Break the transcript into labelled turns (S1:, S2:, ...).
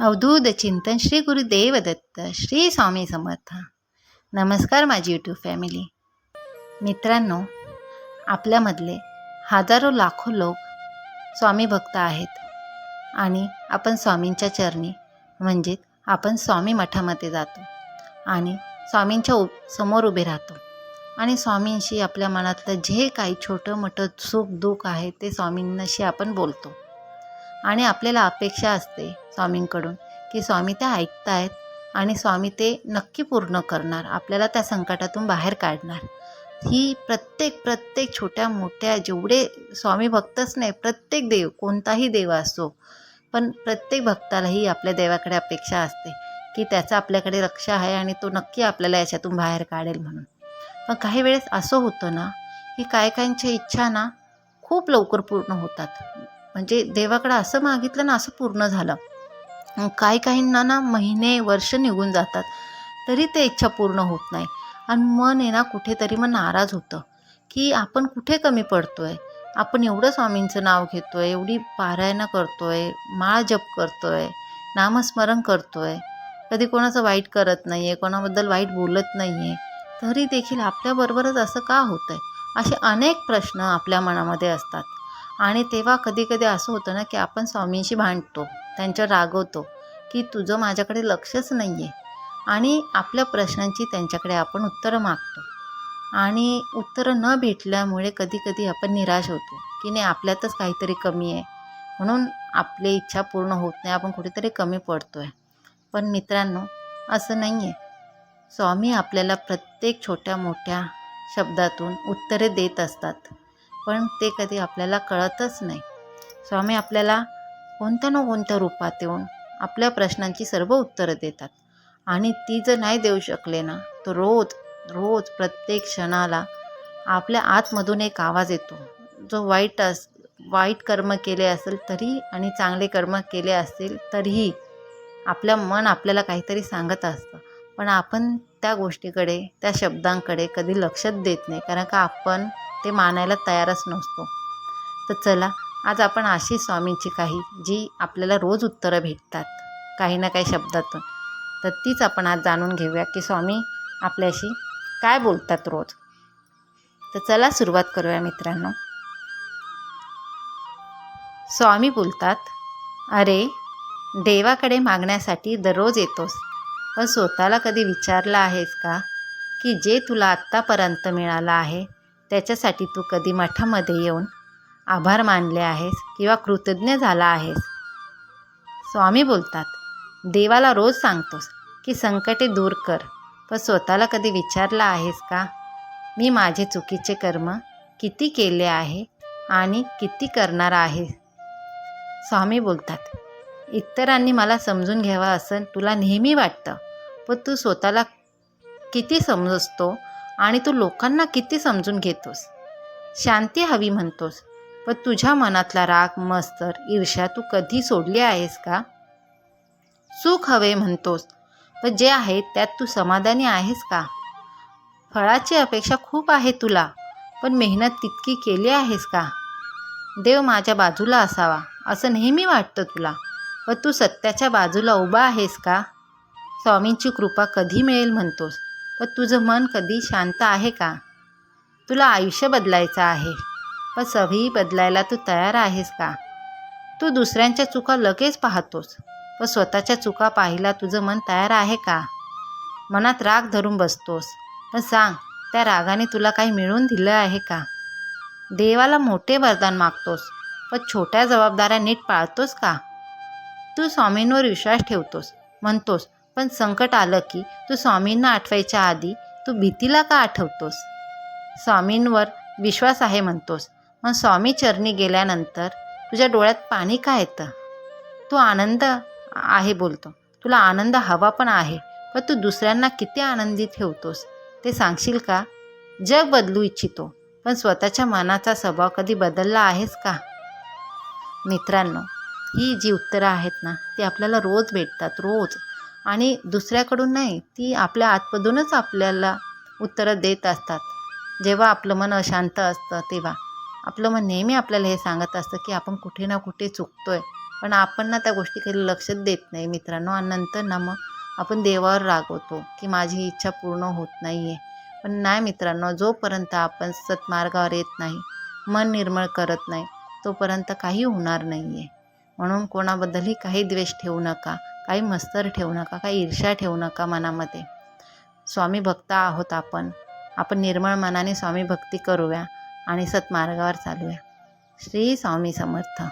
S1: अवधूत चिंतन श्री गुरुदेव दत्त श्री स्वामी समर्थ. नमस्कार माझी यूट्यूब फॅमिली मित्रांनो आपल्यामधले हजारो लाखो लोक स्वामी भक्त आहेत आणि आपण स्वामींच्या चरणी म्हणजेच आपण स्वामी मठामध्ये जातो आणि स्वामींच्या उ समोर उभे राहतो आणि स्वामींशी आपल्या मनातलं जे काही छोटं मोठं सुख दुःख आहे ते स्वामींशी आपण बोलतो आणि आपल्याला अपेक्षा असते स्वामींकडून की स्वामी त्या ऐकतायत आणि स्वामी ते नक्की पूर्ण करणार आपल्याला त्या संकटातून बाहेर काढणार. ही प्रत्येक प्रत्येक छोट्या मोठ्या जेवढे स्वामी भक्तच नाही प्रत्येक देव कोणताही देव असो पण प्रत्येक भक्तालाही आपल्या देवाकडे अपेक्षा असते की त्याचा आपल्याकडे रक्षा आहे आणि तो नक्की आपल्याला याच्यातून बाहेर काढेल म्हणून. पण काही वेळेस असं होतं ना की काय काहींच्या इच्छा ना खूप लवकर पूर्ण होतात. म्हणजे देवाकडं असं मागितलं ना असं पूर्ण झालं. काही काहींना ना महिने वर्ष निघून जातात. तरी ते इच्छा पूर्ण होत नाही. आणि मन आहे ना कुठेतरी मग नाराज होतं की आपण कुठे कमी पडतो आहे आपण एवढं स्वामींचं नाव घेतो आहे एवढी पारायणं करतो आहे माळ जप करतो आहे नामस्मरण करतो आहे कधी कोणाचं वाईट करत नाही आहे कोणाबद्दल वाईट बोलत नाही आहे तरी देखील आपल्याबरोबरच असं का होतं आहे असे अनेक प्रश्न आपल्या मनामध्ये असतात. आणि तेव्हा कधी कधी असं होतं ना की आपण स्वामींशी भांडतो. त्यांच्यावर रागवतो की तुझं माझ्याकडे लक्षच नाही आहे आणि आपल्या प्रश्नांची त्यांच्याकडे आपण उत्तरं मागतो. आणि उत्तरं न भेटल्यामुळे कधी कधी आपण निराश होतो की नाही आपल्यातच काहीतरी कमी आहे. म्हणून आपली इच्छा पूर्ण होत नाही आपण कुठेतरी कमी पडतो आहे पण मित्रांनो असं नाही आहे स्वामी आपल्याला प्रत्येक छोट्या मोठ्या शब्दातून उत्तरे देत असतात. पण ते कधी आपल्याला कळतच नाही. स्वामी आपल्याला कोणत्या ना कोणत्या रूपात येऊन आपल्या प्रश्नांची सर्व उत्तरं देतात. आणि ती जर नाही देऊ शकले ना तर रोज रोज प्रत्येक क्षणाला आपल्या आतमधून एक आवाज येतो. जो वाईट अस वाईट कर्म केले असेल तरी आणि चांगले कर्म केले असतील तरीही आपलं मन आपल्याला काहीतरी सांगत असतं. पण आपण त्या गोष्टीकडे त्या शब्दांकडे कधी लक्षच देत नाही. कारण का आपण ते मानायला तयारच नसतो. तर चला आज आपण अशी स्वामींची काही जी आपल्याला रोज उत्तरं भेटतात काही ना काही शब्दातून. तर तीच आपण आज जाणून घेऊया की स्वामी आपल्याशी काय बोलतात रोज. तर चला सुरुवात करूया मित्रांनो. स्वामी बोलतात अरे देवाकडे मागण्यासाठी दररोज येतोस. पण स्वतःला कधी विचारलं आहेस का की जे तुला आत्तापर्यंत मिळालं आहे त्याच्यासाठी तू कधी मठामध्ये येऊन आभार मानले आहेस किंवा कृतज्ञ झाला आहेस? स्वामी बोलतात देवाला रोज सांगतोस की संकटे दूर कर पण स्वतःला कधी विचारला आहेस का? मी माझे चुकीचे कर्म किती केले आहे आणि किती करणार आहे? स्वामी बोलतात इतरांनी मला समजून घ्यावं असं तुला नेहमी वाटतं पण तू स्वतःला किती समजतो आणि तू लोकांना किती समजून घेतोस? शांती हवी म्हणतोस पण तुझ्या मनातला राग मस्तर ईर्ष्या तू कधी सोडली आहेस का? सुख हवे म्हणतोस पण जे आहे त्यात तू समाधानी आहेस का? फळाची अपेक्षा खूप आहे तुला पण मेहनत तितकी केली आहेस का? देव माझ्या बाजूला असावा असं नेहमी वाटतं तुला व तू सत्याच्या बाजूला उभा आहेस का? स्वामींची कृपा कधी मिळेल म्हणतोस व तुझं मन कधी शांत आहे का? तुला आयुष्य बदलायचं आहे. पण सवयी बदलायला तू तयार आहेस का? तू दुसऱ्यांच्या चुका लगेच पाहतोस पण स्वतःच्या चुका पाहायला तुझं मन तयार आहे का? मनात राग धरून बसतोस पण सांग त्या रागाने तुला काही मिळवून दिलं आहे का? देवाला मोठे वरदान मागतोस पण छोट्या जबाबदाऱ्या नीट पाळतोस का? तू स्वामींवर विश्वास ठेवतोस म्हणतोस पण संकट आलं की तू स्वामींना आठवायच्या आधी तू भीतीला का आठवतोस? स्वामींवर विश्वास आहे म्हणतोस मग स्वामी चरणी गेल्यानंतर तुझ्या डोळ्यात पाणी का येतं? तू आनंद आहे बोलतो. तुला आनंद हवा पण आहे पण तू दुसऱ्यांना किती आनंदी ठेवतोस? ते सांगशील का? जग बदलू इच्छितो पण स्वतःच्या मनाचा स्वभाव कधी बदलला आहेस का? मित्रांनो ही जी उत्तरं आहेत ना ती आपल्याला रोज भेटतात रोज. आणि दुसऱ्याकडून नाही ती आपल्या आतमधूनच आपल्याला उत्तरं देत असतात. जेव्हा आपलं मन अशांत असतं तेव्हा. आपलं मन नेहमी आपल्याला हे सांगत असतं की आपण कुठे ना कुठे चुकतो आहे पण आपण ना त्या गोष्टीकडे लक्षच देत नाही मित्रांनो. आणि नंतर ना मग आपण देवावर रागवतो की माझी इच्छा पूर्ण होत नाही आहे पण नाही मित्रांनो जोपर्यंत आपण सत्मार्गावर येत नाही मन निर्मळ करत नाही तोपर्यंत काही होणार नाही आहे म्हणून कोणाबद्दलही काही द्वेष ठेवू नका काही मस्तर ठेवू नका काही ईर्ष्या ठेवू नका मनामध्ये. स्वामी भक्त आहोत आपण. आपण निर्मळ मनाने स्वामी भक्ती करूया. आणि सत्मार्गावर चालूया. श्री स्वामी समर्थ.